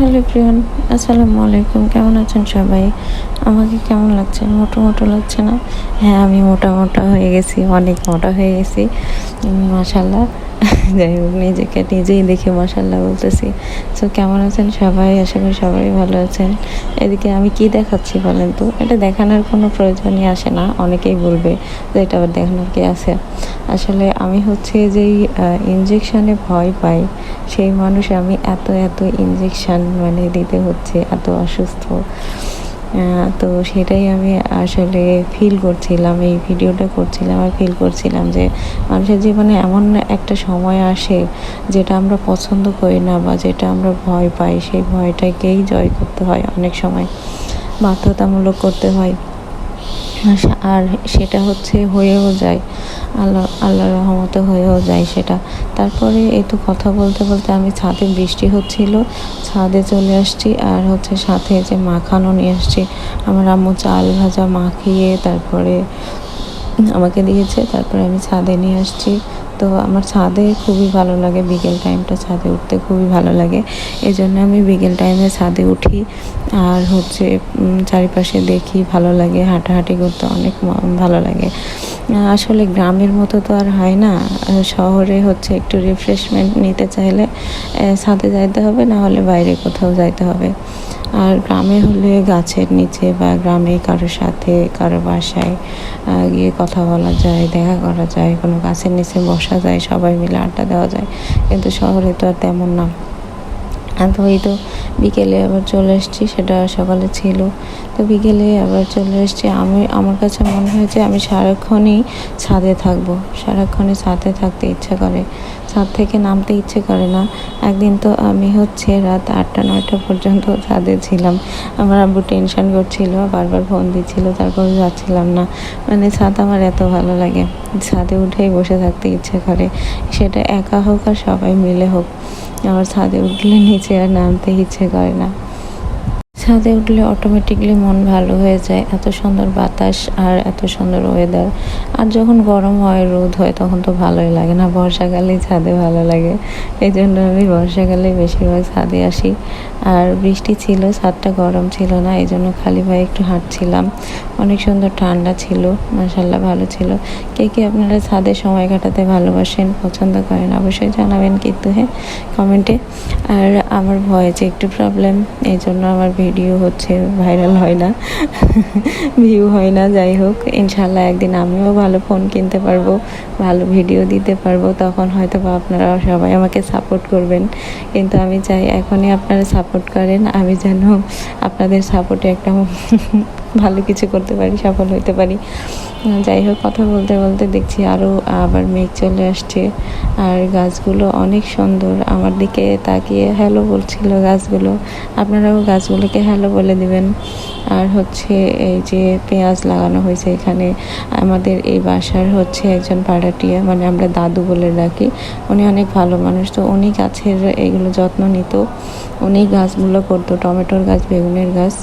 Hello প্রিয়ন আসসালামু আলাইকুম। কেমন আছেন সবাই? আমাকে কেমন লাগছে? মোটো মোটো লাগছে না? হ্যাঁ আমি মোটা মোটা হয়ে গেছি, অনেক মোটা হয়ে গেছি। মাসাল্লাহ যাই হোক, নিজেকে নিজেই দেখে মাসাল্লাহ বলতেছি। তো কেমন আছেন সবাই? আশা করি সবাই ভালো আছেন। এদিকে আমি কি দেখাচ্ছি বলেন তো? এটা দেখানোর কোনো প্রয়োজনই আসে না, অনেকেই বলবে যে এটা আবার দেখানোর কি আছে? আসলে আমি হচ্ছে যেই ইনজেকশানে ভয় পাই, সেই মানুষ আমি এত এত ইনজেকশান মানে দিতে হচ্ছে, এত অসুস্থ। তো সেটাই আমি আসলে ফিল করছিলাম, এই ভিডিওটা করছিলাম আর ফিল করছিলাম যে মানুষের জীবনে এমন একটা সময় আসে যেটা আমরা পছন্দ করি না বা যেটা আমরা ভয় পাই, সেই ভয়টাকেই জয় করতে হয় অনেক সময়, বাধ্যতামূলক করতে হয়। আর- আর সেটা হচ্ছে হয়েও যায়। আল্লাহ আল্লাহ রহমতে হয়েও যায় সেটা। তারপরে এই তো কথা বলতে বলতে আমি ছাদে বৃষ্টি হচ্ছিল, ছাদে চলে আসছি আর হচ্ছে সাথে যে মাখানো নিয়ে আসছি। আমার আম্মু চাল ভাজা মাখিয়ে তারপরে আমাকে দিয়েছে, তারপরে আমি ছাদে নিয়ে আসছি। তো আমার ছাদে খুবই ভালো লাগে, বিকেল টাইমটা ছাদে উঠতে খুবই ভালো লাগে। এই জন্য আমি বিকেল টাইমে ছাদে উঠি আর হচ্ছে চারিপাশে দেখি ভালো লাগে, হাঁটাহাঁটি করতে অনেক ভালো লাগে। আসলে গ্রামের মতো তো আর হয় না। শহরে হচ্ছে একটু রিফ্রেশমেন্ট নিতে চাইলে ছাদে যাইতে হবে, না হলে বাইরে কোথাও যাইতে হবে। আর গ্রামে হলে গাছের নিচে বা গ্রামে কারোর সাথে, কারও বাসায় গিয়ে কথা বলা যায়, দেখা করা যায়, কোনো গাছের নিচে বসা যায়, সবাই মিলে আড্ডা দেওয়া যায়। কিন্তু শহরে তো আর তেমন না। তো এই তো বিকেলে আবার চলে এসেছি, সেটা সকালে ছিল। তো বিকেলে আবার চলে এসেছি। আমি, আমার কাছে মনে হয়েছে আমি সারাক্ষণই ছাদে থাকব। সারাক্ষণই ছাদে থাকতে ইচ্ছা করে। ছাদ থেকে নামতে ইচ্ছে করে না। একদিন তো আমি হচ্ছে রাত আটটা, নয়টা পর্যন্ত ছাদে ছিলাম। আমার আব্বু টেনশন করছিল, বারবার ফোন দিচ্ছিল, তারপরে যাচ্ছিলাম না। মানে ছাদ আমার এত ভালো লাগে। ছাদে উঠেই বসে থাকতে ইচ্ছে করে। সেটা একা হোক আর সবাই মিলে হোক। আমার ছাদে উঠলে নিচে আর নামতে ইচ্ছে করে না। ছাদে উঠলে অটোমেটিকলি মন ভালো হয়ে যায়। এত সুন্দর বাতাস আর এত সুন্দর ওয়েদার আর যখন গরম হয়, রোদ হয়, তখন তো ভালোই লাগে না। বর্ষাকালেই ছাদে ভালো লাগে। এই জন্য আমি বর্ষাকালে বেশিরভাগ ছাদে আসি। আর বৃষ্টি ছিল, ছাদটা গরম ছিল না এই জন্য খালি ভাই একটু হাঁটছিলাম। অনেক সুন্দর ঠান্ডা ছিল মাসাল্লাহ ভালো ছিল। কে কে আপনারা ছাদে সময় কাটাতে ভালোবাসেন, পছন্দ করেন, অবশ্যই জানাবেন কিন্তু হ্যাঁ কমেন্টে আর আমার ভয়েসে একটু প্রবলেম এই জন্য আমার ভিডিও হচ্ছে ভাইরাল হয় না ভিউ হয় না, যাই হোক ইনশাল্লাহ একদিন আমিও ভালো ফোন কিনতে পারব, ভালো ভিডিও দিতে পারব, তখন হয়তো বা আপনারা সবাই আমাকে সাপোর্ট করবেন। কিন্তু আমি চাই এখনই আপনারা সাপোর্ট করেন, আমি যেন আপনাদের সাপোর্টে একটা ভালো কিছু করতে পারি, সফল হতে পারি। যাই হোক, কথা বলতে বলতে দেখছি আরও আবার মেঘ চলে আসছে। আর গাছগুলো অনেক সুন্দর। আমার দিকে তাকিয়ে হ্যালো বলছিল গাছগুলো। আপনারাও গাছগুলোকে হ্যালো বলে দিবেন। আর হচ্ছে এই যে পেঁয়াজ লাগানো হয়েছে এখানে। আমাদের এই বাসার হচ্ছে একজন পাড়াটিয়া মানে আমরা দাদু বলে ডাকি। উনি অনেক ভালো মানুষ। তো উনি গাছের এগুলো যত্ন নিত। উনি গাছগুলো করতো, টমেটোর গাছ, বেগুনের গাছ।